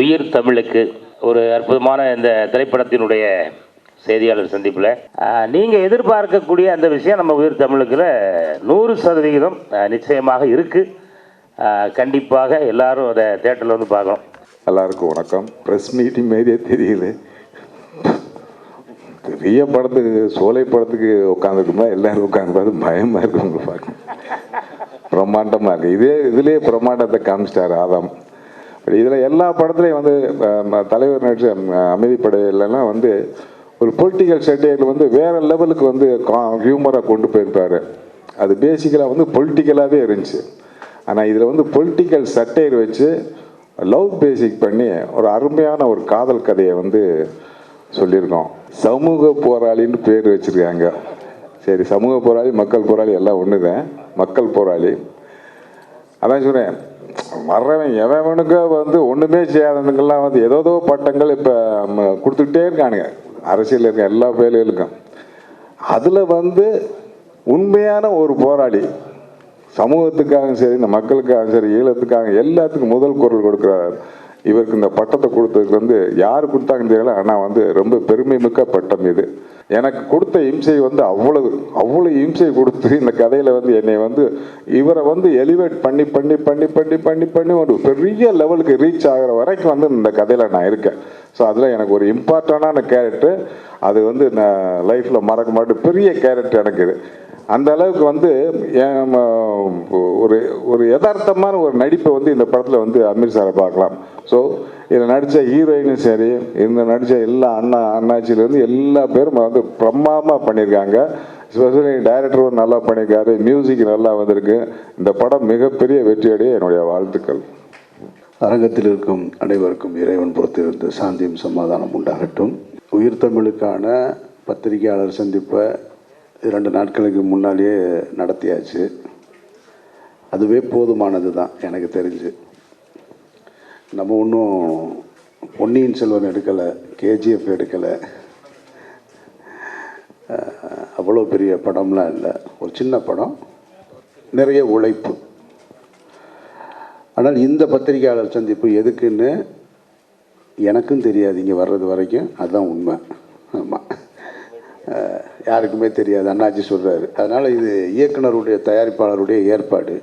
உயிர் தமிழுக்கு ஒரு அற்புதமான இந்த திரைப்படத்தினுடைய செய்தியாளர் சந்திப்பில். நீங்கள் எதிர்பார்க்கக்கூடிய அந்த விஷயம் நம்ம உயிர் தமிழுக்கில் நூறு சதவிகிதம் நிச்சயமாக இருக்குது கண்டிப்பாக எல்லாரும் அதை தேட்டரில் வந்து பார்க்கணும். எல்லாருக்கும் வணக்கம். ப்ரெஸ் மீட்டிங் மாதிரியே தெரியல பெரிய படத்துக்கு சோலை படத்துக்கு உட்காந்துருக்குமா எல்லோரும் உட்காந்து பயமாக இருக்கு உங்களை பார்க்க. பிரம்மாண்டமாக இருக்குது இதே இதுலேயே பிரம்மாண்டத்தை காமிச்சிட்டார் ஆதாம். இதில் எல்லா படத்துலையும் வந்து தலைவர் நடிச்ச அமைதிப்படையிலலாம் வந்து ஒரு பொலிட்டிக்கல் செட்டையில் வந்து வேறு லெவலுக்கு வந்து ஹியூமராக கொண்டு போயிருப்பாரு. அது பேசிக்கலாக வந்து பொலிட்டிக்கலாகவே இருந்துச்சு. ஆனால் இதில் வந்து பொலிட்டிக்கல் சட்டையர் வச்சு லவ் பேசிக் பண்ணி ஒரு அருமையான ஒரு காதல் கதையை வந்து சொல்லியிருக்கோம். சமூக போராளின்னு பேர் வச்சுருக்காங்க. சரி சமூக போராளி மக்கள் போராளி எல்லாம் ஒன்று தான் மக்கள் போராளி. அதான் சொல்கிறேன் வர்றவன் எவனுக்கு வந்து ஒன்றுமே செய்யாதவனுக்கெல்லாம் வந்து ஏதோ பட்டங்கள் இப்போ கொடுத்துக்கிட்டே இருக்கானுங்க. அரசியல் இருக்க எல்லா வேலைகளுக்கும் அதில் வந்து உண்மையான ஒரு போராளி சமூகத்துக்காகவும் சரி இந்த மக்களுக்காகவும் சரி ஈழத்துக்காக எல்லாத்துக்கும் முதல் குரல் கொடுக்குறார். இவருக்கு இந்த பட்டத்தை கொடுத்ததுக்கு வந்து யார் கொடுத்தாங்கன்னு தெரியல ஆனால் வந்து ரொம்ப பெருமை மிக்க பட்டம் இது. எனக்கு கொடுத்த இம்சை வந்து அவ்வளவு அவ்வளோ இம்சை கொடுத்து இந்த கதையில் வந்து என்னை வந்து இவரை வந்து எலிவேட் பண்ணி பண்ணி பண்ணி பண்ணி பண்ணி பண்ணி ஒரு பெரிய லெவலுக்கு ரீச் ஆகிற வரைக்கும் வந்து இந்த கதையில் நான் இருக்கேன். ஸோ அதில் எனக்கு ஒரு இம்பார்ட்டண்டான கேரக்டர் அது வந்து நான் லைஃப்பில் மறக்க மாட்டேன் பெரிய கேரக்டர் எனக்கு இது. அந்த அளவுக்கு வந்து என் ஒரு ஒரு யதார்த்தமான ஒரு நடிப்பை வந்து இந்த படத்தில் வந்து அமீர் சாரை பார்க்கலாம். ஸோ இதில் நடித்த ஹீரோயினும் சரி இந்த நடித்த எல்லா அண்ணா அண்ணாச்சியிலேருந்து எல்லா பேரும் வந்து பிரம்மாமாக பண்ணியிருக்காங்க. ஸ்பெஷலி டைரக்டரும் நல்லா பண்ணியிருக்காரு. மியூசிக் நல்லா வந்திருக்கு. இந்த படம் மிகப்பெரிய வெற்றியடைய என்னுடைய வாழ்த்துக்கள். அரங்கத்தில் இருக்கும் அனைவருக்கும் இறைவன் பொறுத்திருந்து சாந்தியும் சமாதானம் உண்டாகட்டும். உயிர் தமிழுக்கான பத்திரிகையாளர் சந்திப்பை இரண்டு நாட்களுக்கு முன்னாலேயே நடத்தியாச்சு. அதுவே போதுமானது தான் எனக்கு தெரிஞ்சு. நம்ம ஒன்றும் பொன்னியின் செல்வன் எடுக்கலை கேஜிஎஃப் எடுக்கலை. அவ்வளோ பெரிய படம்லாம் இல்லை. ஒரு சின்ன படம் நிறைய உழைப்பு. ஆனால் இந்த பத்திரிகையாளர் சந்திப்பு எதுக்குன்னு எனக்கும் தெரியாது இங்கே வர்றது வரைக்கும். அதுதான் உண்மை. ஆமாம் யாருக்குமே தெரியாது. அண்ணாச்சி சொல்கிறாரு அதனால் இது இயக்குனருடைய தயாரிப்பாளருடைய ஏற்பாடு.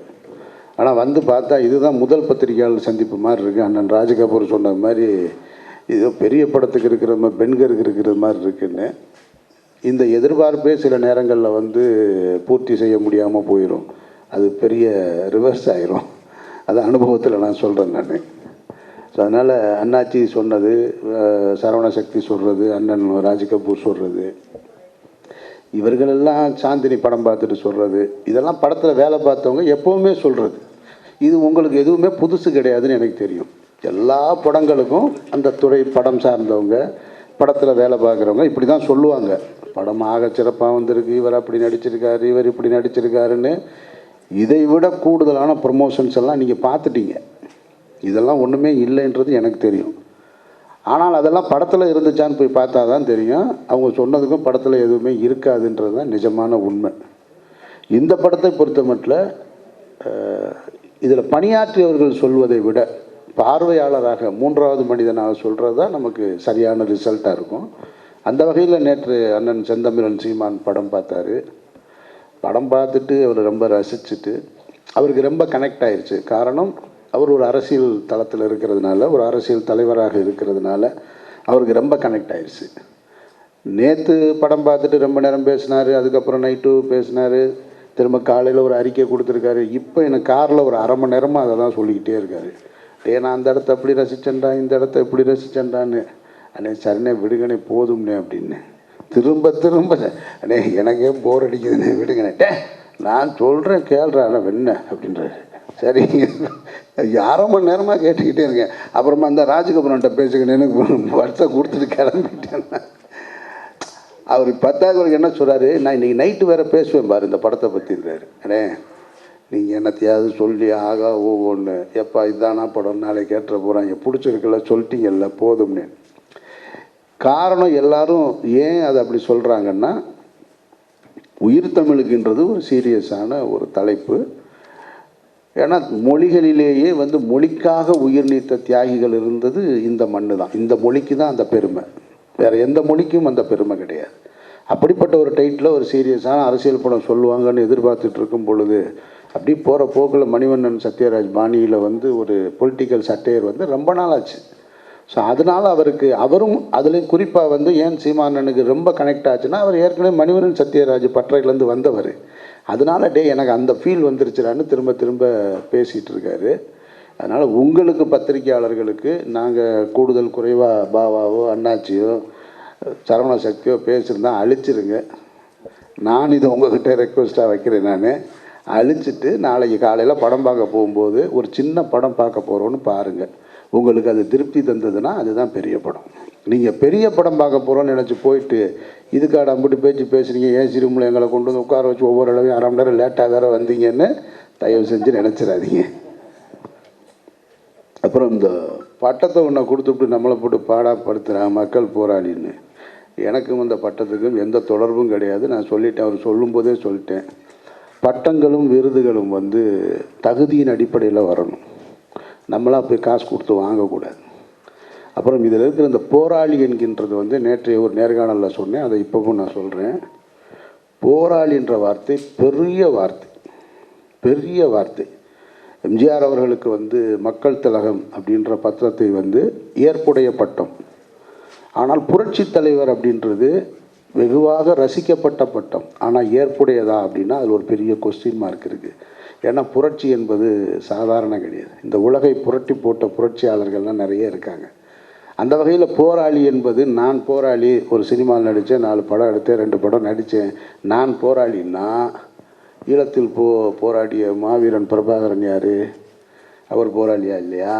ஆனால் வந்து பார்த்தா இதுதான் முதல் பத்திரிகையாளர் சந்திப்பு மாதிரி இருக்குது அண்ணன் ராஜகபூர் சொன்ன மாதிரி இது பெரிய படத்துக்கு இருக்கிற மாதிரி பெண்கருக்கு இருக்கிற மாதிரி இருக்குன்னு. இந்த எதிர்பார்ப்பே சில நேரங்களில் வந்து பூர்த்தி செய்ய முடியாமல் போயிடும் அது பெரிய ரிவர்ஸ் ஆயிரும். அது அனுபவத்தில் நான் சொல்கிறேன் நான். ஸோ அதனால் அண்ணாச்சி சொன்னது சரவண சக்தி சொல்கிறது அண்ணன் ராஜ் கபூர் சொல்கிறது இவர்களெல்லாம் சாந்தினி படம் பார்த்துட்டு சொல்கிறது இதெல்லாம் படத்தில் வேலை பார்த்தவங்க எப்போவுமே சொல்கிறது இது உங்களுக்கு எதுவுமே புதுசு கிடையாதுன்னு எனக்கு தெரியும். எல்லா படங்களுக்கும் அந்த துறை படம் சார்ந்தவங்க படத்தில் வேலை பார்க்குறவங்க இப்படி தான் சொல்லுவாங்க. படம் ஆக சிறப்பாக வந்திருக்கு இவர் அப்படி நடிச்சிருக்காரு இவர் இப்படி நடிச்சிருக்காருன்னு. இதை விட கூடுதலான ப்ரொமோஷன்ஸ் எல்லாம் நீங்கள் பார்த்துட்டீங்க. இதெல்லாம் ஒன்றுமே இல்லைன்றது எனக்கு தெரியும். ஆனால் அதெல்லாம் படத்தில் இருந்துச்சான்னு போய் பார்த்தா தான் தெரியும். அவங்க சொன்னதுக்கும் படத்தில் எதுவுமே இருக்காதுன்றது தான் நிஜமான உண்மை. இந்த படத்தை பொறுத்த மட்டும் இதில் பணியாற்றியவர்கள் சொல்வதை விட பார்வையாளராக மூன்றாவது மனிதனாக சொல்கிறது தான் நமக்கு சரியான ரிசல்ட்டாக இருக்கும். அந்த வகையில் நேற்று அண்ணன் செந்தமிழன் சீமான் படம் பார்த்தாரு. படம் பார்த்துட்டு அவர் ரொம்ப ரசிச்சுட்டு அவருக்கு ரொம்ப கனெக்ட் ஆயிடுச்சு காரணம் அவர் ஒரு அரசியல் தளத்தில் இருக்கிறதுனால ஒரு அரசியல் தலைவராக இருக்கிறதுனால அவருக்கு ரொம்ப கனெக்ட் ஆயிடுச்சு நேற்று படம் பார்த்துட்டு ரொம்ப நேரம் பேசினார் அதுக்கப்புறம் நைட்டு பேசினார். திரும்ப காலையில் ஒரு அறிக்கை கொடுத்துருக்காரு. இப்போ எனக்கு காரில் ஒரு அரை மணி நேரமாக அதை தான் சொல்லிக்கிட்டே இருக்காரு. டே நான் அந்த இடத்த எப்படி ரசிச்சேன்டா? இந்த இடத்த எப்படி ரசிச்சேன்டான்னு. அண்ணே சரிண்ணே விடுங்கண்ணே போதும்னே அப்படின்னு திரும்ப திரும்ப அண்ணே எனக்கே போர் அடிக்குதுண்ணே விடுங்கண்ணே. டே நான் சொல்கிறேன் கேள்றா வெண்ண அப்படின்றாரு. சரி அரை மணி நேரமாக கேட்டுக்கிட்டே இருக்கேன். அப்புறமா அந்த ராஜகபுரன்ட்ட பேசுகிறேன்னு வருஷம் கொடுத்துட்டு கிளம்பிட்டேன். அவர் பத்தாவது என்ன சொல்கிறாரு நான் இன்றைக்கி நைட்டு வேறு பேசுவேன் பாரு இந்த படத்தை பற்றின்றாரு அண்ணே நீங்கள் என்னத்தையாவது சொல்லி ஆகா ஒவ்வொன்று எப்பா இதானா படம்? நாளைக்கு கேட்டுற போகிறாங்க பிடிச்சிருக்குல்ல சொல்லிட்டீங்கல்ல போதும்னு. காரணம் எல்லாரும் ஏன் அதை அப்படி சொல்கிறாங்கன்னா உயிர் தமிழுக்குன்றது ஒரு சீரியஸான ஒரு தலைப்பு. ஏன்னா மொழிகளிலேயே வந்து மொழிக்காக உயிர் நீத்த தியாகிகள் இருந்தது இந்த மண்ணு தான் இந்த மொழிக்கு தான் அந்த பெருமை. வேறு எந்த மொழிக்கும் அந்த பெருமை கிடையாது. அப்படிப்பட்ட ஒரு டைட்டில் ஒரு சீரியஸான அரசியல் படம் சொல்லுவாங்கன்னு எதிர்பார்த்துட்டு இருக்கும் பொழுது அப்படி போகிற போக்கில் மணிவண்ணன் சத்யராஜ் பாணியில் வந்து ஒரு பொலிட்டிக்கல் சட்டையர் வந்து ரொம்ப நாள் ஆச்சு ஸோ அதனால் அவருக்கு அவரும் அதுலேயும் குறிப்பாக வந்து ஏன் சீமானனுக்கு ரொம்ப கனெக்ட் ஆச்சுன்னா அவர் ஏற்கனவே மணிவரன் சத்யராஜ் பற்றையிலேருந்து வந்தவர். அதனால டே எனக்கு அந்த ஃபீல் வந்துருச்சுடான்னு திரும்ப திரும்ப பேசிகிட்டு இருக்காரு. அதனால் உங்களுக்கு பத்திரிகையாளர்களுக்கு நாங்கள் கூடுதல் குறைவாக பாவாவோ அண்ணாச்சியோ சரவண சக்தியோ பேசியிருந்தா அழிச்சிருங்க. நான் இதை உங்ககிட்ட ரெக்வஸ்ட்டாக வைக்கிறேன் நான். அழிச்சிட்டு நாளைக்கு காலையில் படம் பார்க்க போகும்போது ஒரு சின்ன படம் பார்க்க போகிறோன்னு பாருங்கள் உங்களுக்கு அது திருப்தி தந்ததுன்னா அதுதான் பெரிய படம். நீங்கள் பெரிய படம் பார்க்க போகிறோன்னு நினச்சி போயிட்டு இதுக்காட அம்பிட்டு பேச்சு பேசுகிறீங்க ஏசி ரூமில் எங்களை கொண்டு வந்து உட்கார வச்சு ஒவ்வொரு அளவையும் அரை மணி நேரம் லேட்டாக வேறு வந்தீங்கன்னு தயவு செஞ்சு நினச்சிடாதீங்க. அப்புறம் இந்த பட்டத்தை ஒன்றை கொடுத்துட்டு நம்மளை போட்டு பாடாப்படுத்துகிறாங்க மக்கள் போராளின்னு. எனக்கும் அந்த பட்டத்துக்கும் எந்த தொடர்பும் கிடையாது. நான் சொல்லிட்டேன் அவர் சொல்லும்போதே சொல்லிட்டேன். பட்டங்களும் விருதுகளும் வந்து தகுதியின் அடிப்படையில் வரணும். நம்மளாக போய் காசு கொடுத்து வாங்கக்கூடாது. அப்புறம் இதில் இருக்கிற இந்த போராளி என்கின்றது வந்து நேற்றைய ஒரு நேர்காணலில் சொன்னேன் அதை இப்போவும் நான் சொல்கிறேன் போராளின்ற வார்த்தை பெரிய வார்த்தை பெரிய வார்த்தை. எம்ஜிஆர் அவர்களுக்கு வந்து மக்கள் திலகம் அப்படின்ற பத்திரத்தை வந்து ஏற்புடைய பட்டம். ஆனால் புரட்சி தலைவர் அப்படின்றது வெகுவாக ரசிக்கப்பட்ட பட்டம். ஆனால் ஏற்புடையதா அப்படின்னா அதில் ஒரு பெரிய கொஸ்டின் மார்க் இருக்குது ஏன்னா புரட்சி என்பது சாதாரண கிடையாது. இந்த உலகை புரட்டி போட்ட புரட்சியாளர்கள்லாம் நிறைய இருக்காங்க. அந்த வகையில் போராளி என்பது நான் போராளி ஒரு சினிமாவில் நடித்தேன் நாலு படம் எடுத்தேன் ரெண்டு படம் நடித்தேன் நான் போராளின்னா ஈழத்தில் போ போராடிய மாவீரன் பிரபாகரன் யார்? அவர் போராளியா இல்லையா?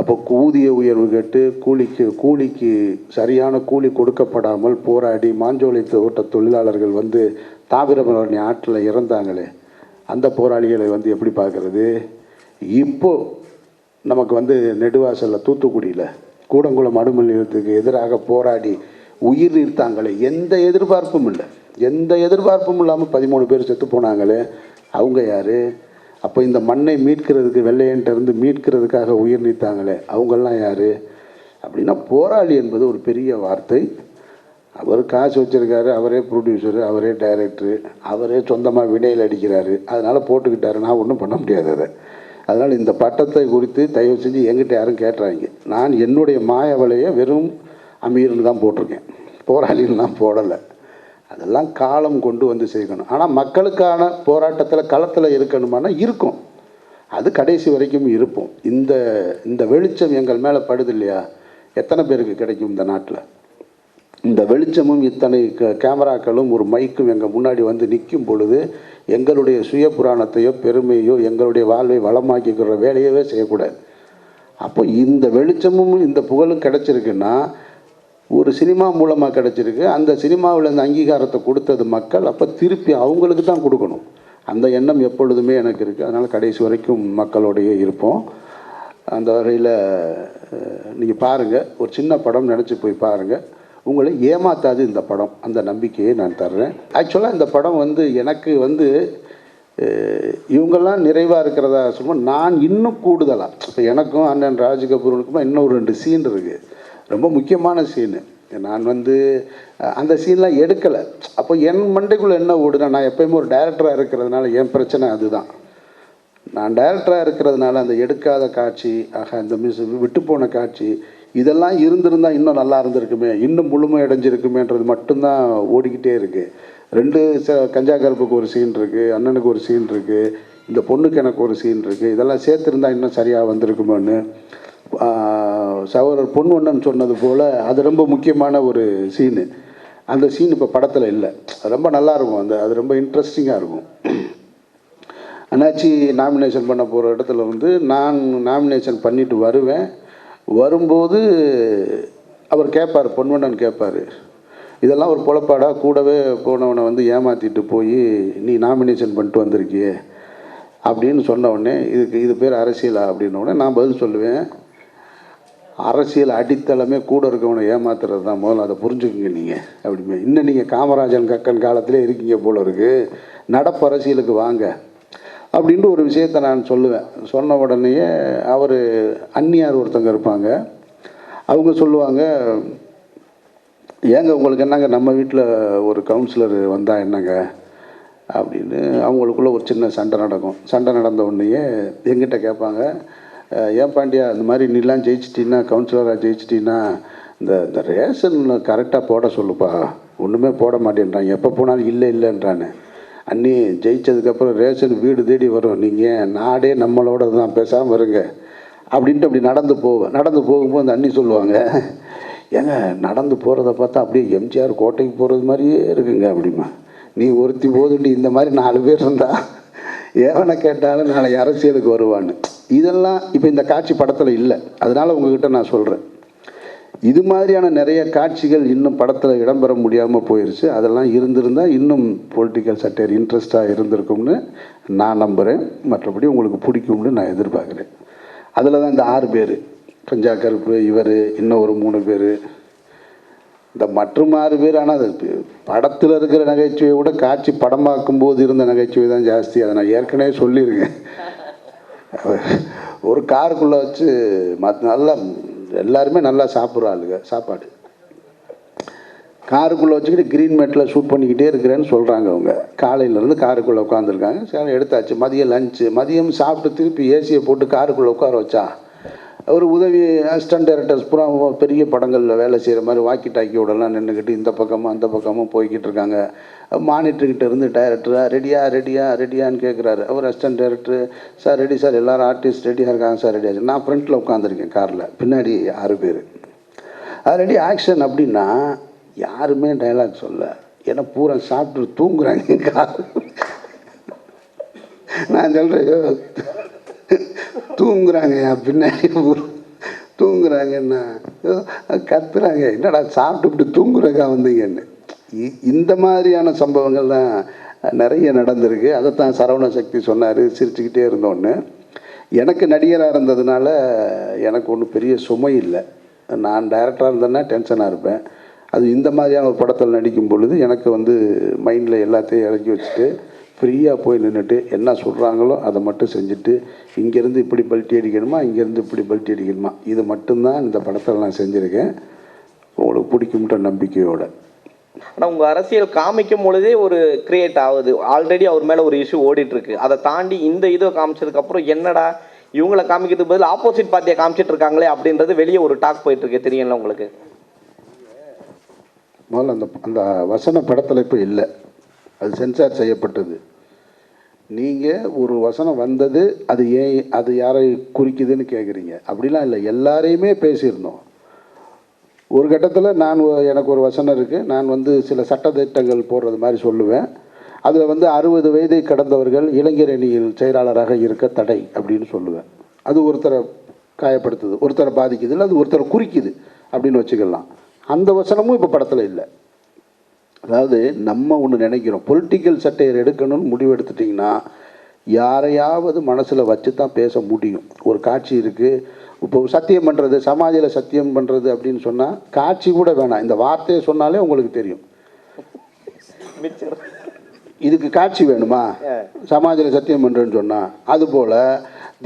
அப்போ ஊதிய உயர்வு கேட்டு கூலிக்கு கூலிக்கு சரியான கூலி கொடுக்கப்படாமல் போராடி மாஞ்சோலை தோட்ட தொழிலாளர்கள் வந்து தாமிரபரணி ஆற்றில் இறந்தாங்களே அந்த போராளிகளை வந்து எப்படி பார்க்குறது? இப்போ நமக்கு வந்து நெடுவாசலில் தூத்துக்குடியில் கூடங்குளம் அணுமின் நிலையத்துக்கு எதிராக போராடி உயிர் நீர்த்தாங்களே எந்த எதிர்பார்ப்பும் இல்லை. எந்த எதிர்பார்ப்பும் இல்லாமல் பதிமூணு பேர் செத்து போனாங்களே அவங்க யார்? அப்போ இந்த மண்ணை மீட்கிறதுக்கு வெள்ளையன்ட்ட இருந்து மீட்கிறதுக்காக உயிர் நீத்தாங்களே அவங்கெல்லாம் யார்? அப்படின்னா போராளி என்பது ஒரு பெரிய வார்த்தை. அவர் காசு வச்சுருக்காரு அவரே ப்ரொடியூசரு அவரே டைரக்டரு அவரே சொந்தமாக விடையில் அடிக்கிறாரு. அதனால் போட்டுக்கிட்டாரு. நான் ஒன்றும் பண்ண முடியாது அதை. அதனால் இந்த பட்டத்தை குறித்து தயவு செஞ்சு எங்கிட்ட யாரும் கேட்டுறாங்க நான் என்னுடைய மாய வலையை வெறும் அமீர்னு தான் போட்டிருக்கேன். போராளின்னு தான் போடலை. அதெல்லாம் காலம் கொண்டு வந்து சேர்க்கணும். ஆனால் மக்களுக்கான போராட்டத்தில் களத்தில் இருக்கணுமானா இருக்கும். அது கடைசி வரைக்கும் இருப்போம். இந்த இந்த வெளிச்சம் எங்கள் மேலே படுது இல்லையா? எத்தனை பேருக்கு கிடைக்கும் இந்த நாட்டில்? இந்த வெளிச்சமும் இத்தனை க கேமராக்களும் ஒரு மைக்கும் எங்கள் முன்னாடி வந்து நிற்கும் பொழுது எங்களுடைய சுய புராணத்தையோ பெருமையோ எங்களுடைய வாழ்வை வளமாக்கிக்கிற வேலையவே செய்யக்கூடாது. அப்போ இந்த வெளிச்சமும் இந்த புகழும் கிடச்சிருக்குன்னா ஒரு சினிமா மூலமாக கிடச்சிருக்கு. அந்த சினிமாவில் இந்த அங்கீகாரத்தை கொடுத்தது மக்கள். அப்போ திருப்பி அவங்களுக்கு தான் கொடுக்கணும். அந்த எண்ணம் எப்பொழுதுமே எனக்கு இருக்குது அதனால் கடைசி வரைக்கும் மக்களோடையே இருப்போம். அந்த வகையில் நீங்கள் பாருங்கள் ஒரு சின்ன படம் நினச்சி போய் பாருங்கள் உங்களை ஏமாத்தாது இந்த படம். அந்த நம்பிக்கையை நான் தர்றேன். ஆக்சுவலாக இந்த படம் வந்து எனக்கு வந்து இவங்கெல்லாம் நிறைவாக இருக்கிறதா சொல்லுவோம் நான் இன்னும் கூடுதலாக இப்போ எனக்கும் அண்ணன் ராஜ்கபூருக்குமா இன்னும் ஒரு ரெண்டு சீன் இருக்குது ரொம்ப முக்கியமான சீனு நான் வந்து அந்த சீன்லாம் எடுக்கலை. அப்போ என் மண்டைக்குள்ளே என்ன ஓடுனா நான் எப்பயுமே ஒரு டைரக்டராக இருக்கிறதுனால என் பிரச்சனை அதுதான். நான் டைரக்டராக இருக்கிறதுனால அந்த எடுக்காத காட்சி ஆக அந்த மிஸ் விட்டு போன காட்சி இதெல்லாம் இருந்திருந்தால் இன்னும் நல்லா இருந்திருக்குமே இன்னும் முழுமை அடைஞ்சிருக்குமேன்றது மட்டும்தான் ஓடிக்கிட்டே இருக்குது ரெண்டு ச கஞ்சா கருப்புக்கு ஒரு சீன் இருக்குது அண்ணனுக்கு ஒரு சீன் இருக்குது இந்த பொண்ணுக்கு எனக்கு ஒரு சீன் இருக்குது இதெல்லாம் சேர்த்துருந்தா இன்னும் சரியாக வந்திருக்குமோன்னு. சகோதரர் பொன்வண்ணன் சொன்னது போல் அது ரொம்ப முக்கியமான ஒரு சீனு அந்த சீன் இப்போ படத்தில் இல்லை. ரொம்ப நல்லா இருக்கும். அந்த அது ரொம்ப இன்ட்ரெஸ்டிங்காக இருக்கும். அண்ணாச்சி நாமினேஷன் பண்ண போகிற இடத்துல வந்து நான் நாமினேஷன் பண்ணிட்டு வருவேன். வரும்போது அவர் கேட்பார் பொன்வண்ணன் கேட்பார் இதெல்லாம் ஒரு பொழப்பாடாக கூடவே போனவனை வந்து ஏமாற்றிட்டு போய் நீ நாமினேஷன் பண்ணிட்டு வந்திருக்கியே அப்படின்னு சொன்ன உடனே இதுக்கு இது பேர் அரசியலா? அப்படின்ன உடனே நான் பதில் சொல்லுவேன். அரசியல் அடித்தளமே கூட இருக்கவனை ஏமாத்துறது தான் முதல்ல. அதை புரிஞ்சுக்குங்க நீங்கள் அப்படிமே. இன்னும் நீங்கள் காமராஜன் கக்கன் காலத்திலே இருக்கீங்க போல இருக்கு. நடப்பு அரசியலுக்கு வாங்க. அப்படின்ட்டு ஒரு விஷயத்தை நான் சொல்லுவேன். சொன்ன உடனேயே அவர் அந்நியார் ஒருத்தங்க இருப்பாங்க. அவங்க சொல்லுவாங்க ஏங்க உங்களுக்கு என்னங்க? நம்ம வீட்டில் ஒரு கவுன்சிலர் வந்தால் என்னங்க? அப்படின்னு. அவங்களுக்குள்ளே ஒரு சின்ன சண்டை நடக்கும். சண்டை நடந்த உடனேயே எங்கிட்ட கேட்பாங்க ஏன் பாண்டியா இந்த மாதிரி நீலாம் ஜெயிச்சிட்டின்னா கவுன்சிலராக ஜெயிச்சிட்டின்னா இந்த இந்த ரேஷன் கரெக்டாக போட சொல்லுப்பா. ஒன்றுமே போட மாட்டேன்றான். எப்போ போனாலும் இல்லை இல்லைன்றானே. அண்ணி ஜெயித்ததுக்கப்புறம் ரேஷன் வீடு தேடி வரும். நீங்கள் நாடே நம்மளோட தான் பேசாமல் வருங்க அப்படின்ட்டு அப்படி நடந்து போவேன் நடந்து போகும்போது அந்த அண்ணி சொல்லுவாங்க ஏங்க நடந்து போகிறத பார்த்தா அப்படியே எம்ஜிஆர் கோட்டைக்கு போகிறது மாதிரியே இருக்குங்க அப்படிமா. நீ ஒருத்தி போதுண்டி இந்த மாதிரி நாலு பேர் இருந்தா எவனை கேட்டாலும் நாளை அரசியலுக்கு வருவான்னு. இதெல்லாம் இப்போ இந்த காட்சி படத்தில் இல்லை. அதனால் உங்ககிட்ட நான் சொல்கிறேன் இது மாதிரியான நிறைய காட்சிகள் இன்னும் படத்தில் இடம்பெற முடியாமல் போயிடுச்சு அதெல்லாம் இருந்திருந்தால் இன்னும் பொலிட்டிக்கல் சட்டையர் இன்ட்ரெஸ்ட்டாக இருந்திருக்கும்னு நான் நம்புகிறேன் மற்றபடி உங்களுக்கு பிடிக்கும்னு நான் எதிர்பார்க்குறேன். அதில் தான் இந்த ஆறு பேர். பஞ்சா கருப்பு இவர் இன்னும் ஒரு மூணு பேர். இந்த மற்றும் ஆறு பேர். ஆனால் அது படத்தில் இருக்கிற நகைச்சுவையை விட காட்சி படமாக்கும் போது இருந்த நகைச்சுவை தான் ஜாஸ்தி. அதை நான் ஏற்கனவே சொல்லியிருக்கேன். ஒரு காருக்குள்ளே வச்சு மற்ற நல்லா எல்லாருமே நல்லா சாப்பிட்ற ஆளுங்க சாப்பாடு. காருக்குள்ளே வச்சுக்கிட்டு க்ரீன் மேட்டில் ஷூட் பண்ணிக்கிட்டே இருக்கிறேன்னு சொல்கிறாங்க அவங்க. காலையிலேருந்து காருக்குள்ளே உட்காந்துருக்காங்க சரி எடுத்தாச்சு. மதியம் லஞ்சு மதியம் சாப்பிட்டு திருப்பி ஏசியை போட்டு காருக்குள்ளே உட்கார வச்சா ஒரு உதவி அசிஸ்டன்ட் டைரக்டர்ஸ் பூரா பெரிய படங்களில் வேலை செய்கிற மாதிரி வாக்கி டாக்கியோடலாம் நின்றுக்கிட்டு இந்த பக்கமும் அந்த பக்கமும் போய்கிட்டு இருக்காங்க. மானிட்டர்கிட்ட இருந்து டைரக்டராக ரெடியா ரெடியா ரெடியான்னு கேட்குறாரு அவர் assistant director sir ready sir. எல்லாரும் ஆர்டிஸ்ட் ரெடியாக இருக்காங்க சார். ரெடியாக நான் ஃப்ரண்ட்டில் உட்காந்துருக்கேன் காரில். பின்னாடி ஆறு பேர். ரெடி ஆக்ஷன் அப்படின்னா யாருமே டைலாக் சொல்ல. ஏன்னா பூரா சாப்பிட்டு தூங்குறாங்க கார் நான் சொல்கிறேன் தூங்குறாங்க என் பின்னாடி தூங்குறாங்கன்னா கத்துறாங்க. என்னடா சாப்பிட்டுட்டு தூங்குறக்கா வந்தீங்கன்னு. இ- இந்த மாதிரியான சம்பவங்கள் தான் நிறைய நடந்திருக்கு. அதைத்தான் சரவண சக்தி சொன்னார் சிரிச்சுக்கிட்டே இருந்தோன்னு. எனக்கு நடிகராக இருந்ததுனால எனக்கு ஒன்றும் பெரிய சுமை இல்லை. நான் டைரக்டராக இருந்தேன்னா டென்ஷனாக இருப்பேன். அது இந்த மாதிரியான ஒரு படத்தில் நடிக்கும் பொழுது எனக்கு வந்து மைண்டில் எல்லாத்தையும் இறக்கி வச்சுட்டு ஃப்ரீயாக போய் நின்றுட்டு என்ன சொல்கிறாங்களோ அதை மட்டும் செஞ்சுட்டு இங்கேருந்து இப்படி பல்ட்டி அடிக்கணுமா இங்கேருந்து இப்படி பல்ட்டி அடிக்கணுமா? இது மட்டும்தான் இந்த படத்தில் நான் செஞ்சுருக்கேன். உங்களுக்கு பிடிக்கும்ன்ற நம்பிக்கையோட. ஆனால் உங்கள் அரசியல் காமிக்கும் பொழுதே ஒரு கிரியேட் ஆகுது. ஆல்ரெடி அவர் மேலே ஒரு இஷ்யூ ஓடிட்டு இருக்கு அதை தாண்டி இந்த இதை காமிச்சதுக்கப்புறம் என்னடா இவங்கள காமிக்கிறதுக்கு பதில் ஆப்போசிட் பார்ட்டியை காமிச்சிட்டு இருக்காங்களே அப்படின்றது வெளியே ஒரு டாக் போயிட்டு இருக்கு தெரியல உங்களுக்கு? முதல்ல அந்த அந்த வசன படத்தில் இப்போ இல்லை. அது சென்சார் செய்யப்பட்டது. நீங்கள் ஒரு வசனம் வந்தது அது ஏன் அது யாரை குறிக்குதுன்னு கேட்குறீங்க அப்படிலாம் இல்லை எல்லாரையுமே பேசியிருந்தோம். ஒரு கட்டத்தில் நான் எனக்கு ஒரு வசனம் இருக்குது நான் வந்து சில சட்டத்திட்டங்கள் போடுறது மாதிரி சொல்லுவேன். அதில் வந்து அறுபது வயதை கடந்தவர்கள் இளைஞர் அணியில் செயலாளராக இருக்க தடை அப்படின்னு சொல்லுவேன். அது ஒருத்தரை காயப்படுத்துது ஒருத்தரை பாதிக்குது இல்லை அது ஒருத்தரை குறிக்குது அப்படின்னு வச்சுக்கலாம். அந்த வசனமும் இப்போ படத்தில் இல்லை. அதாவது நம்ம ஒன்று நினைக்கிறோம். பொலிட்டிக்கல் சட்டையர் எடுக்கணும்னு முடிவு எடுத்துட்டிங்கன்னா யாரையாவது மனசில் வச்சு தான் பேச முடியும். ஒரு காட்சி இருக்குது இப்போ சத்தியம் பண்ணுறது சமாஜில் சத்தியம் பண்ணுறது அப்படின்னு சொன்னால் காட்சி கூட வேணாம். இந்த வார்த்தையை சொன்னாலே உங்களுக்கு தெரியும். இதுக்கு காட்சி வேணுமா? சமாஜில் சத்தியம் பண்ணுறேன்னு சொன்னால் அதுபோல்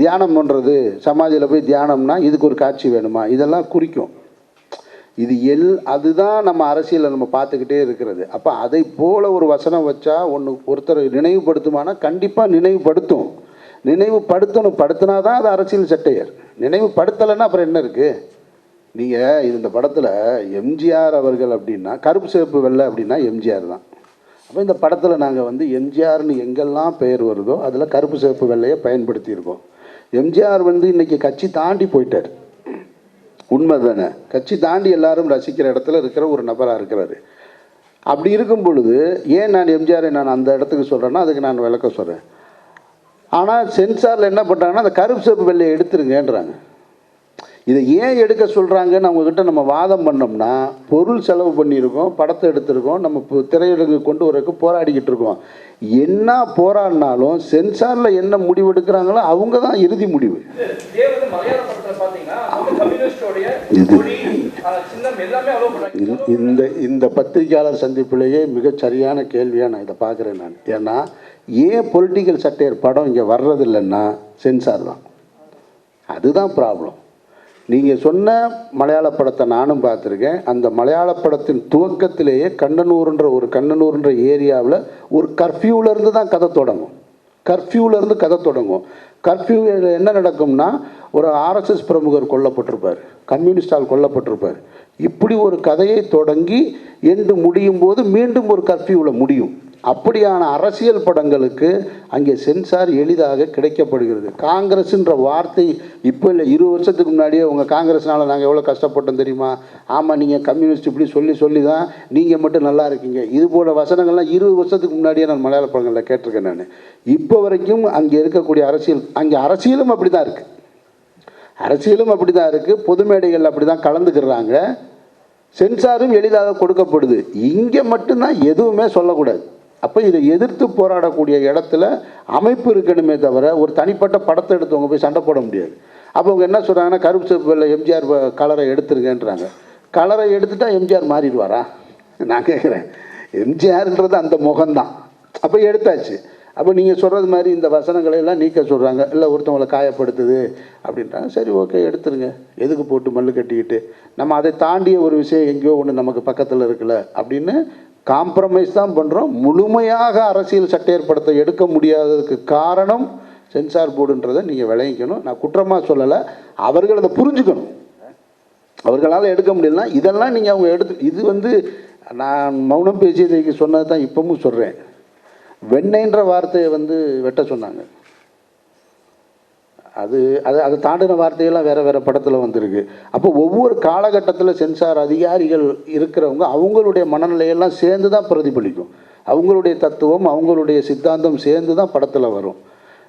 தியானம் பண்ணுறது சமாஜில் போய் தியானம்னா இதுக்கு ஒரு காட்சி வேணுமா? இதெல்லாம் குறிக்கும். இது எல் அதுதான் நம்ம அரசியலில் நம்ம பார்த்துக்கிட்டே இருக்கிறது. அப்போ அதை போல் ஒரு வசனம் வச்சா ஒன்று ஒருத்தர் நினைவுபடுத்துமானா கண்டிப்பாக நினைவுபடுத்தும். நினைவுபடுத்தணும் படுத்தினா தான் அது அரசியல் சட்டையர். நினைவுபடுத்தலைன்னா அப்புறம் என்ன இருக்குது நீங்கள் இந்த படத்தில் எம்ஜிஆர் அவர்கள் அப்படின்னா கருப்பு சிவப்பு வெள்ளை அப்படின்னா எம்ஜிஆர் தான். அப்போ இந்த படத்தில் நாங்கள் வந்து எம்ஜிஆர்னு எங்கெல்லாம் பெயர் வருதோ அதில் கருப்பு சிவப்பு வெள்ளையை பயன்படுத்தியிருக்கோம். எம்ஜிஆர் வந்து இன்னைக்கு கட்சி தாண்டி போயிட்டார். உண்மை தானே கட்சி தாண்டி எல்லாரும் ரசிக்கிற இடத்துல இருக்கிற ஒரு நபராக இருக்கிறாரு. அப்படி இருக்கும் பொழுது ஏன் நான் எம்ஜிஆரை நான் அந்த இடத்துக்கு சொல்கிறேன்னா அதுக்கு நான் விளக்கம் சொல்கிறேன் ஆனால் சென்சாரில் என்ன பண்ணுறாங்கன்னா அந்த கருப்பு சிவப்பு வெள்ளையை எடுத்துருங்கன்றாங்க. இதை ஏன் எடுக்க சொல்கிறாங்கன்னு அவங்கக்கிட்ட நம்ம வாதம் பண்ணோம்னா பொருள் செலவு பண்ணியிருக்கோம் படத்தை எடுத்திருக்கோம் நம்ம இப்போ கொண்டு வரக்கு போராடிக்கிட்டு இருக்கோம். என்ன போராடினாலும் சென்சாரில் என்ன முடிவு எடுக்கிறாங்களோ அவங்க தான் இறுதி முடிவு. இந்த- இந்த இந்த பத்திரிகையாளர் சந்திப்பிலேயே மிகச் சரியான கேள்வியாக நான் இதை பார்க்குறேன் நான். ஏன்னா ஏன் பொலிட்டிக்கல் சட்டையர் படம் இங்கே வர்றதில்லைன்னா சென்சார் தான். அதுதான் ப்ராப்ளம் நீங்கள் சொன்ன மலையாள படத்தை நானும் பார்த்துருக்கேன். அந்த மலையாள படத்தின் துவக்கத்திலேயே கண்ணனூர்ன்ற ஒரு கண்ணனூர்ன்ற ஏரியாவில் ஒரு கர்ஃப்யூவிலேருந்து தான் கதை தொடங்கும். கர்ஃப்யூவிலேருந்து கதை தொடங்கும். கர்ஃப்யூவில் என்ன நடக்கும்னா ஒரு ஆர்எஸ்எஸ் பிரமுகர் கொல்லப்பட்டிருப்பார். கம்யூனிஸ்டால் கொல்லப்பட்டிருப்பார். இப்படி ஒரு கதையை தொடங்கி எண்டு முடியும் போது மீண்டும் ஒரு கர்ஃப்யூவில் முடியும். அப்படியான அரசியல் படங்களுக்கு அங்கே சென்சார் எளிதாக கிடைக்கப்படுகிறது. காங்கிரஸ்ன்ற வார்த்தை இப்போ இல்லை இரு வருஷத்துக்கு முன்னாடியே உங்கள் காங்கிரஸ்னால் நாங்கள் எவ்வளோ கஷ்டப்பட்டோம் தெரியுமா? ஆமாம் நீங்கள் கம்யூனிஸ்ட் இப்படி சொல்லி சொல்லி தான் நீங்கள் மட்டும் நல்லா இருக்கீங்க. இது போல வசனங்கள்லாம் இருபது வருஷத்துக்கு முன்னாடியே நான் மலையாள படங்களில் கேட்டிருக்கேன் நான். இப்போ வரைக்கும் அங்கே இருக்கக்கூடிய அரசியல் அங்கே அரசியலும் அப்படி தான் இருக்குது அரசியலும் அப்படி தான் இருக்குது பொது மேடைகள் அப்படி தான் கலந்துக்கிறாங்க. சென்சாரும் எளிதாக கொடுக்கப்படுது. இங்கே மட்டும்தான் எதுவுமே சொல்லக்கூடாது. அப்போ இதை எதிர்த்து போராடக்கூடிய இடத்துல அமைப்பு இருக்கணுமே தவிர ஒரு தனிப்பட்ட படத்தை எடுத்தவங்க போய் சண்டை போட முடியாது. அப்போ அவங்க என்ன சொல்கிறாங்கன்னா கருப்பு சிவப்பில் எம்ஜிஆர் கலரை எடுத்துருங்கன்றாங்க. கலரை எடுத்துட்டா எம்ஜிஆர் மாறிடுவாரா? நான் கேட்குறேன் எம்ஜிஆர்ன்றது அந்த முகம்தான். அப்போ எடுத்தாச்சு. அப்போ நீங்கள் சொல்கிறது மாதிரி இந்த வசனங்களை எல்லாம் நீக்க சொல்கிறாங்க இல்லை ஒருத்தவங்களை காயப்படுத்துது அப்படின்றாங்க. சரி ஓகே எடுத்துருங்க. எதுக்கு போட்டு மல்லு கட்டிக்கிட்டு? நம்ம அதை தாண்டிய ஒரு விஷயம் எங்கேயோ ஒன்று நமக்கு பக்கத்தில் இருக்குல்ல அப்படின்னு காம்ப்ரமைஸ் தான் பண்ணுறோம் முழுமையாக அரசியல் சட்ட ஏற்படுத்த எடுக்க முடியாததுக்கு காரணம் சென்சார் போர்டுன்றதை நீங்கள் விளையிக்கணும் நான் குற்றமாக சொல்லலை. அவர்கள் அதை புரிஞ்சுக்கணும். அவர்களால் எடுக்க முடியலனா இதெல்லாம் நீங்கள் அவங்க எடுத்து இது வந்து நான் மௌனம் பேசியதைக்கு சொன்னது தான் இப்பவும் சொல்கிறேன் வெண்ணெய்ன்ற வார்த்தையை வந்து வெட்ட சொன்னாங்க. அது அது அதை தாண்டின வார்த்தையெல்லாம் வேறு வேறு படத்தில் வந்திருக்கு. அப்போ ஒவ்வொரு காலகட்டத்தில் சென்சார் அதிகாரிகள் இருக்கிறவங்க அவங்களுடைய மனநிலையெல்லாம் சேர்ந்து தான் பிரதிபலிக்கும். அவங்களுடைய தத்துவம் அவங்களுடைய சித்தாந்தம் சேர்ந்து தான் படத்தில் வரும்.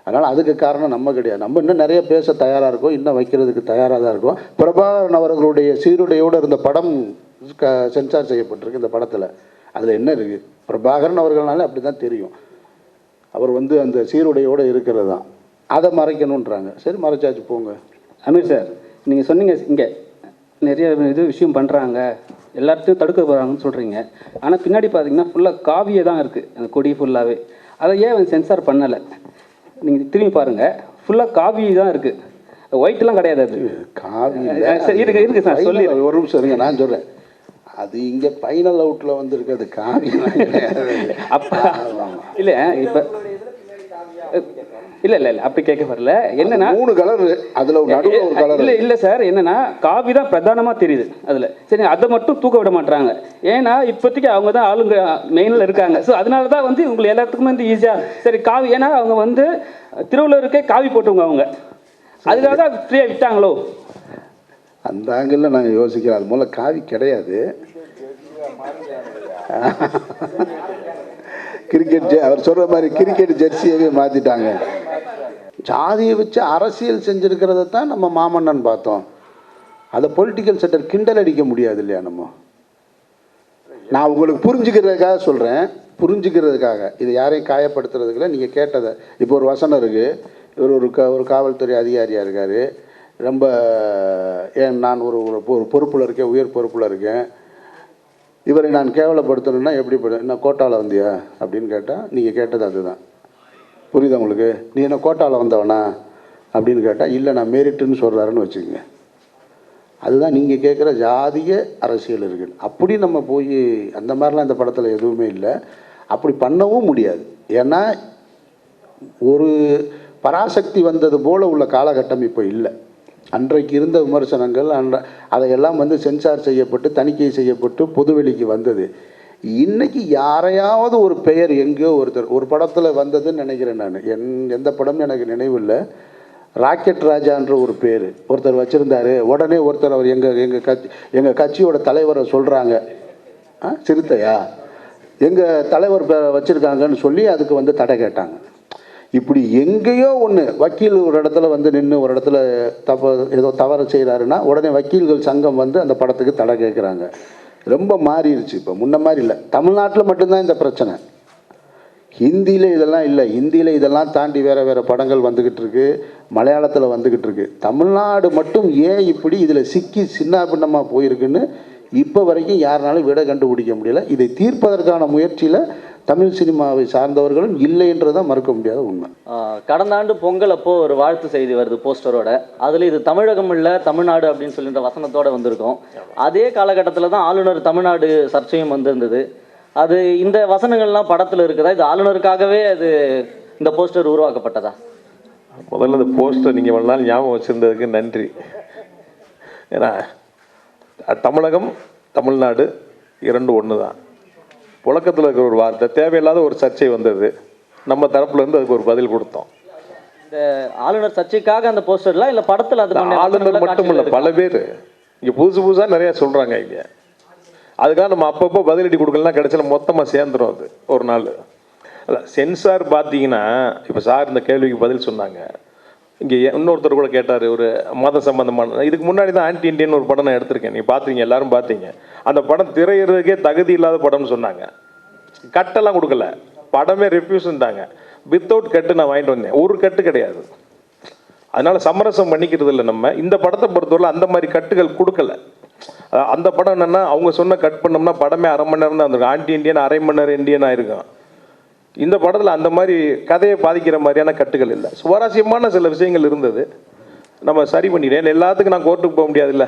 அதனால் அதுக்கு காரணம் நம்ம கிடையாது. நம்ம இன்னும் நிறைய பேச தயாராக இருக்கோம். இன்னும் வைக்கிறதுக்கு தயாராக தான் இருக்கோம். பிரபாகரன் அவர்களுடைய சீருடையோடு இருந்த படம் க சென்சார் செய்யப்பட்டிருக்கு இந்த படத்தில். அதில் என்ன இருக்குது பிரபாகரன் அவர்கள்னாலே அப்படி தான் தெரியும். அவர் வந்து அந்த சீருடையோடு இருக்கிறது தான். அதை மறைக்கணுன்றாங்க சரி மறைச்சாச்சு போங்க. அமீர் சார் நீங்கள் சொன்னீங்க இங்கே நிறைய இது விஷயம் பண்ணுறாங்க எல்லாத்தையும் தடுக்க போகிறாங்கன்னு சொல்கிறீங்க ஆனால் பின்னாடி பார்த்தீங்கன்னா ஃபுல்லாக காவியே தான் இருக்குது அந்த கொடி ஃபுல்லாகவே அதை ஏன் அவன் சென்சார் பண்ணலை? நீங்கள் திரும்பி பாருங்கள் ஃபுல்லாக காவி தான் இருக்குது ஒயிட்லாம் கிடையாது அது. காவி சரி, இருக்கு, இருக்கு சார், சொல்லி- ஒரு நிமிஷம் இருங்க நான் சொல்கிறேன் அது இங்கே ஃபைனல் அவுட்டில் வந்திருக்கிறது காவி அப்போ இல்லை இப்போ இல்லை இல்லை இல்லை அப்படி கேட்க வரல. என்னன்னா மூணு கலர் அதில் நடுவில் ஒரு கலர் இல்ல இல்ல சார் என்னன்னா காவி தான் பிரதானமா தெரியுது அதுல. சரி அதை மட்டும் தூக்க விட மாட்டாங்க ஏன்னா இப்போதைக்கு அவங்க தான் ஆளுங்க மெயினில் இருக்காங்க. ஸோ அதனால தான் வந்து உங்களுக்கு எல்லாத்துக்குமே வந்து ஈஸியா சரி காவி ஏன்னா அவங்க வந்து திருவள்ளூருக்கே காவி போட்டுங்க அவங்க. அதுக்காக தான் ஃப்ரீயாக விட்டாங்களோ? அந்த ஆங்கிளில் நாங்கள் யோசிக்கிறோம். அது மூலம் காவி கிடையாது. கிரிக்கெட் ஜெ- அவர் சொல்கிற மாதிரி கிரிக்கெட் ஜெர்சியவே மாற்றிட்டாங்க ஜாதியை வச்சு அரசியல் செஞ்சுருக்கிறத தான் நம்ம மாமன்னன் பார்த்தோம். அதை பொலிட்டிக்கல் செட்டர் கிண்டல் அடிக்க முடியாது இல்லையா நம்ம? நான் உங்களுக்கு புரிஞ்சுக்கிறதுக்காக சொல்கிறேன் புரிஞ்சுக்கிறதுக்காக. இது யாரையும் காயப்படுத்துறதுக்குல நீங்கள் கேட்டதை. இப்போ ஒரு வசனம் இருக்குது இவர் ஒரு க ஒரு காவல்துறை அதிகாரியாக இருக்கார். ரொம்ப ஏன் நான் ஒரு ஒரு பொ- ஒரு பொறுப்பில் இருக்கேன் உயர் பொறுப்பில் இருக்கேன். இவரை நான் கேவலப்படுத்தணும்னா எப்படி படு- என்ன கோட்டாவில் வந்தியா? அப்படின்னு கேட்டால் நீங்கள் கேட்டது அதுதான். புரியுதா உங்களுக்கு? நீ என்ன கோட்டாவில் வந்தவனா? அப்படின்னு கேட்டால் இல்லை நான் மேரிட்டுன்னு சொல்கிறாருன்னு வச்சுக்கோங்க. அதுதான் நீங்கள் கேட்குற ஜாதிய அரசியல் இருக்குது அப்படி நம்ம போய் அந்த மாதிரிலாம் இந்த படத்தில் எதுவுமே இல்லை. அப்படி பண்ணவும் முடியாது. ஏன்னா ஒரு பராசக்தி வந்தது போல் உள்ள காலகட்டம் இப்போ இல்லை. அன்றைக்கு இருந்த விமர்சனங்கள் அன்ற அதையெல்லாம் வந்து சென்சார் செய்யப்பட்டு தணிக்கை செய்யப்பட்டு பொதுவெளிக்கு வந்தது. இன்னைக்கு யாரையாவது ஒரு பெயர் எங்கேயோ ஒருத்தர் ஒரு படத்தில் வந்ததுன்னு நினைக்கிறேன் நான். என் எந்த படம்னு எனக்கு நினைவில்லை. ராக்கெட் ராஜான்ற ஒரு பேர் ஒருத்தர் வச்சுருந்தாரு. உடனே ஒருத்தர் அவர் எங்கள் எங்கள் கட்சி எங்கள் கட்சியோட தலைவரை சொல்கிறாங்க ஆ சிறுத்தையா? எங்கள் தலைவர் வச்சுருக்காங்கன்னு சொல்லி அதுக்கு வந்து தடை கேட்டாங்க. இப்படி எங்கேயோ ஒன்று வக்கீல் ஒரு இடத்துல வந்து நின்று ஒரு இடத்துல தப்ப ஏதோ தவறு செய்கிறாருன்னா உடனே வக்கீல்கள் சங்கம் வந்து அந்த படத்துக்கு தடை கேட்குறாங்க ரொம்ப மாறிடுச்சு இப்போ. முன்ன மாதிரி இல்லை. தமிழ்நாட்டில் மட்டும்தான் இந்த பிரச்சனை. ஹிந்தியில் இதெல்லாம் இல்லை. ஹிந்தியில் இதெல்லாம் தாண்டி வேறு வேறு படங்கள் வந்துக்கிட்டு இருக்கு. மலையாளத்தில் வந்துக்கிட்டு இருக்கு. தமிழ்நாடு மட்டும் ஏன் இப்படி இதில் சிக்கி சின்ன பின்னமாக போயிருக்குன்னு இப்போ வரைக்கும் யாருனாலும் விட கண்டுபிடிக்க முடியல. இதை தீர்ப்பதற்கான முயற்சியில் தமிழ் சினிமாவை சார்ந்தவர்களும் இல்லை என்றுதான் மறுக்க முடியாத உண்மை. கடந்த ஆண்டு பொங்கல் அப்போ ஒரு வாழ்த்து செய்தி வருது போஸ்டரோட. அதில் இது தமிழகம் இல்லை தமிழ்நாடு அப்படின்னு சொல்லின்ற வசனத்தோட வந்திருக்கும். அதே காலகட்டத்தில் தான் ஆளுநர் தமிழ்நாடு சர்ச்சையும் வந்திருந்தது. அது இந்த வசனங்கள்லாம் படத்தில் இருக்குதா? இது ஆளுநருக்காகவே அது இந்த போஸ்டர் உருவாக்கப்பட்டதா? முதல்ல இந்த போஸ்டர் நீங்கள் இவ்வளோ நாள் ஞாபகம் வச்சுருந்ததுக்கு நன்றி. ஏன்னா தமிழகம் தமிழ்நாடு இரண்டு ஒன்று தான் புழக்கத்தில் இருக்கிற ஒரு வார்த்தை தேவையில்லாத ஒரு சர்ச்சை வந்தது. நம்ம தரப்புலேருந்து அதுக்கு ஒரு பதில் கொடுத்தோம். இந்த ஆளுநர் சர்ச்சைக்காக அந்த போஸ்டர்லாம் இல்லை படத்தில் அது ஆளுநர் மட்டும் இல்லை பல பேர். இங்கே புதுசு புதுசாக நிறையா சொல்கிறாங்க இங்கே. அதுக்காக நம்ம அப்பப்போ பதிலடி கொடுக்கலாம் கிடைச்சல மொத்தமாக சேர்ந்துரும் அது ஒரு நாள். அதான் சென்சார் பார்த்தீங்கன்னா இப்போ சார் இந்த கேள்விக்கு பதில் சொன்னாங்க. இங்கே இன்னொருத்தர் கூட கேட்டார் ஒரு மத சம்பந்தமான இதுக்கு முன்னாடி தான் ஆன்டி இண்டியன் ஒரு படம் நான் எடுத்திருக்கேன். நீங்கள் பார்த்தீங்க எல்லாரும் பார்த்தீங்க அந்த படம் திரையிறதுக்கே தகுதி இல்லாத படம்னு சொன்னாங்க. கட்டெல்லாம் கொடுக்கல. படமே ரெஃப்யூஸ்ன்ட்டாங்க வித்தவுட் கட்டு நான் வாங்கிட்டு வந்தேன். ஒரு கட்டு கிடையாது. அதனால் சமரசம் பண்ணிக்கிறது இல்லை நம்ம. இந்த படத்தை பொறுத்தவரை அந்த மாதிரி கட்டுகள் கொடுக்கல. அந்த படம் என்னென்னா அவங்க சொன்ன கட் பண்ணோம்னா படமே அரை மணி நேரம் தான் வந்திருக்கும். ஆன்டி இண்டியன் அரை மணி நேரம் இண்டியன் ஆயிருக்கும். இந்த படத்தில் அந்த மாதிரி கதையை பாதிக்கிற மாதிரியான கட்டுகள் இல்லை. சுவாரஸ்யமான சில விஷயங்கள் இருந்தது. நம்ம சரி பண்ணிடுறேன் எல்லாத்துக்கும் நான் கோர்ட்டுக்கு போக முடியாதுல்ல.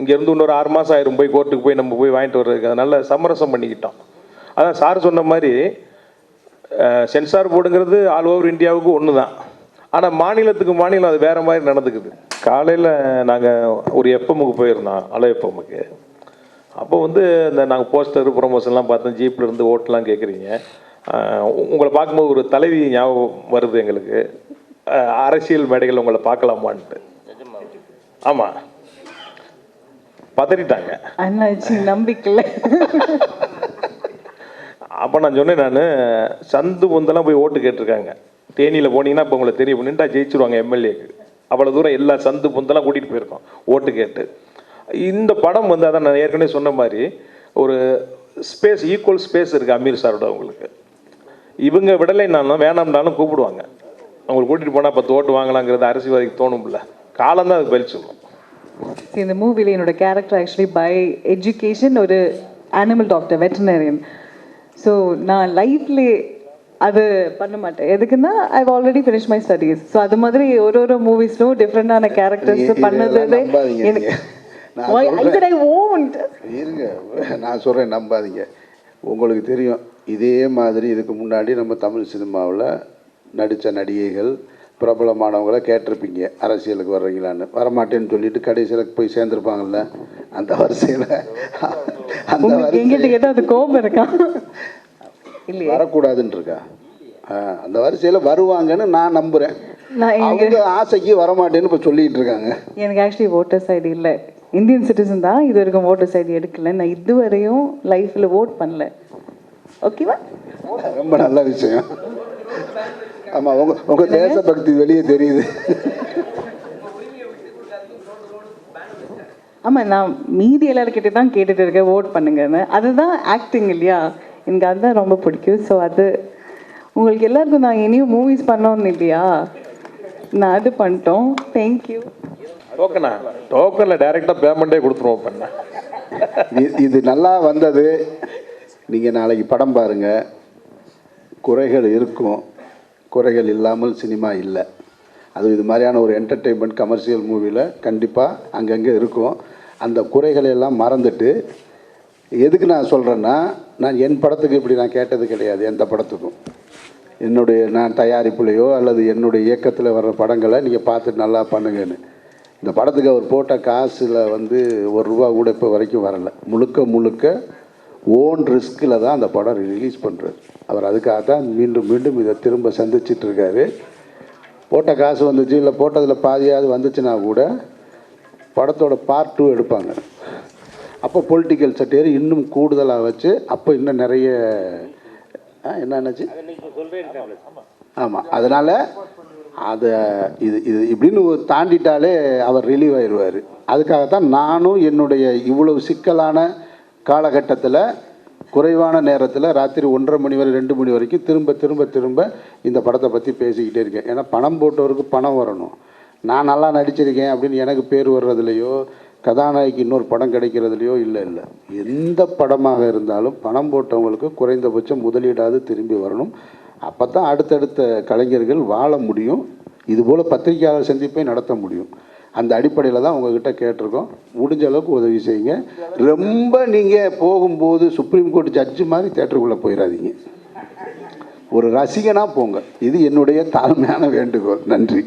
இங்கேருந்து இன்னொரு ஆறு மாதம் ஆயிரும். போய் கோர்ட்டுக்கு போய் நம்ம போய் வாங்கிட்டு வர்றதுக்கு. அதனால் சமரசம் பண்ணிக்கிட்டோம். அதான் சார் சொன்ன மாதிரி சென்சார் போர்டுங்கிறது ஆல் ஓவர் இந்தியாவுக்கு ஒன்று தான் ஆனால் மாநிலத்துக்கு மாநிலம் அது வேறு மாதிரி நடந்துக்குது. காலையில் நாங்கள் ஒரு எஃப்எம்முக்கு போயிருந்தோம் அலை எஃப்எம்முக்கு அப்போ வந்து இந்த நாங்கள் போஸ்டர் ப்ரொமோஷன்லாம் பார்த்தோம். ஜீப்பில் இருந்து ஓட்டெலாம் கேட்குறீங்க உங்களை பார்க்கும்போது ஒரு தலைவி ஞாபகம் வருது எங்களுக்கு. அரசியல் மேடைகள் உங்களை பார்க்கலாமான்ட்டு. ஆமாம் பதறிட்டாங்க. நம்பிக்கல அப்போ நான் சொன்னேன் நான் சந்து பொந்தெல்லாம் போய் ஓட்டு கேட்டிருக்காங்க. தேனியில் போனீங்கன்னா இப்போ உங்களுக்கு தெரியும் நின்றா ஜெயிச்சிருவாங்க எம்எல்ஏக்கு. அவ்வளோ தூரம் எல்லா சந்து பொந்தெல்லாம் கூட்டிகிட்டு போயிருக்கோம் ஓட்டு கேட்டு. இந்த படம் வந்து அதான் நான் ஏற்கனவே சொன்ன மாதிரி ஒரு ஸ்பேஸ் ஈக்குவல் ஸ்பேஸ் இருக்குது அமீர் சாரோட அவங்களுக்கு இவங்க விடலைன்னாலும் வேணாம்னாலும் கூப்பிடுவாங்க. அவங்களுக்கு கூட்டிகிட்டு போனால் பத்து ஓட்டு வாங்கலாங்கிறது அரசியல்வாதிக்கு தோணும்ல. காலம் தான் அதுக்கு பதில் சொல்லும். இந்த மூவில என்னோட கேரக்டர் ஆக்சுவலி பை எஜுகேஷன் ஒரு அனிமல் டாக்டர் வெட்டினரியன் ஸோ நான் லைஃப்ல அது பண்ண மாட்டேன். எதுக்குன்னா I already finish my studies so அது மாதிரி ஒரு ஒரு மூவிஸ்லும் டிஃப்ரெண்டான கேரக்டர்ஸ் பண்ணது இருங்க. நான் சொல்கிறேன் நம்பாதீங்க. உங்களுக்கு தெரியும். இதே மாதிரி இதுக்கு முன்னாடி நம்ம தமிழ் சினிமாவில் நடித்த நடிகைகள் பிரபலமானவங்கள கேட்டிருப்பீங்க. அரசியலுக்கு வர்றீங்களான்னு. வரமாட்டேன்னு சொல்லிட்டு கடைசியில் போய் சேர்ந்துருப்பாங்கல்ல? அந்த வரிசையில். அந்த வரிசையில். வரக்கூடாதுன்னு இருக்கா? அந்த வரிசையில் வருவாங்கன்னு நான் நம்புகிறேன் அவங்க ஆசைக்கு வரமாட்டேன்னு இப்போ சொல்லிட்டு இருக்காங்க எனக்கு ஆக்சுவலி ஓட்டர்ஸ் ஐடி இல்லை. இந்தியன் சிட்டிசன் தான் இது வரைக்கும் ஓட்டர்ஸ் ஐடி எடுக்கல. நான் இதுவரையும் லைஃப்பில் ஓட் பண்ணல. ஓகேவா ரொம்ப நல்ல விஷயம். ஆமாம் உங்க உங்கள் தேசபக்தி வெளியே தெரியுது. ஆமாம் நான் மீதி எல்லாருக்கிட்டே தான் கேட்டுட்டு இருக்கேன். ஓட் பண்ணுங்கன்னு. அதுதான் ஆக்டிங் இல்லையா? எனக்கு அதுதான் ரொம்ப பிடிக்கும். ஸோ அது உங்களுக்கு எல்லாருக்கும் நான் இனியும் மூவிஸ் பண்ணோன்னு இல்லையா? நான் அது பண்ணிட்டோம். தேங்க்யூ டோக்கனா டோக்கனில் டைரெக்டாக பேமெண்ட்டே கொடுத்துருவோம் பண்ண. இது நல்லா வந்தது. நீங்கள் நாளைக்கு படம் பாருங்கள் குறைகள் இருக்கும். குறைகள் இல்லாமல் சினிமா இல்லை. அது இது மாதிரியான ஒரு என்டர்டெயின்மெண்ட் கமர்ஷியல் மூவியில் கண்டிப்பாக அங்கங்கே இருக்கும். அந்த குறைகளை எல்லாம் மறந்துட்டு எதுக்கு நான் சொல்கிறேன்னா நான் என் படத்துக்கு இப்படி நான் கேட்டது கிடையாது எந்த படத்துக்கும். என்னுடைய நான் தயாரிப்புலையோ அல்லது என்னுடைய இயக்கத்தில் வர்ற படங்களை நீங்கள் பார்த்துட்டு நல்லா பண்ணுங்கன்னு. இந்த படத்துக்கு அவர் போட்ட காசில் வந்து ஒரு ரூபா கூட இப்போ வரைக்கும் வரலை. முழுக்க முழுக்க ஓன் ரிஸ்கில் தான் அந்த படம் ரிலீஸ் பண்ணுறாரு அவர் அதுக்காக தான் மீண்டும் மீண்டும் இதை திரும்ப சந்திச்சிட்டு இருக்காரு. போட்ட காசு வந்துச்சு இல்லை போட்டதில் பாதியாவது வந்துச்சுன்னா கூட படத்தோட பார்ட் டூ எடுப்பாங்க. அப்போ பொலிட்டிக்கல் சட்டேர் இன்னும் கூடுதலாக வச்சு அப்போ இன்னும் நிறைய ஆ, என்ன என்னாச்சு? ஆமாம் அதனால் அதை இது இது இப்படின்னு தாண்டிட்டாலே அவர் ரிலீவ் ஆயிடுவார் அதுக்காகத்தான் நானும் என்னுடைய இவ்வளவு சிக்கலான காலகட்டத்தில் குறைவான நேரத்தில் ராத்திரி ஒன்றரை மணி வரை ரெண்டு மணி வரைக்கும் திரும்ப திரும்ப திரும்ப இந்த படத்தை பற்றி பேசிக்கிட்டே இருக்கேன். ஏன்னா பணம் போட்டவருக்கு பணம் வரணும். நான் நல்லா நடிச்சிருக்கேன் அப்படின்னு எனக்கு பேர் வர்றதுலையோ கதாநாயகி இன்னொரு படம் கிடைக்கிறதுலையோ இல்லை இல்லை. எந்த படமாக இருந்தாலும் பணம் போட்டவங்களுக்கு குறைந்தபட்சம் முதலீடாவது திரும்பி வரணும். அப்போ தான் அடுத்தடுத்த கலைஞர்கள் வாழ முடியும். இதுபோல் பத்திரிகையாளர் சந்திப்பை நடத்த முடியும். அந்த அடிப்படையில் தான் உங்ககிட்ட கேட்டிருக்கோம். முடிஞ்ச அளவுக்கு உதவி செய்யுங்க. ரொம்ப நீங்கள் போகும்போது சுப்ரீம் கோர்ட் ஜட்ஜு மாதிரி தேட்டருக்குள்ளே போயிடாதீங்க ஒரு ரசிகனாக போங்க. இது என்னுடைய தாழ்மையான வேண்டுகோள். நன்றி.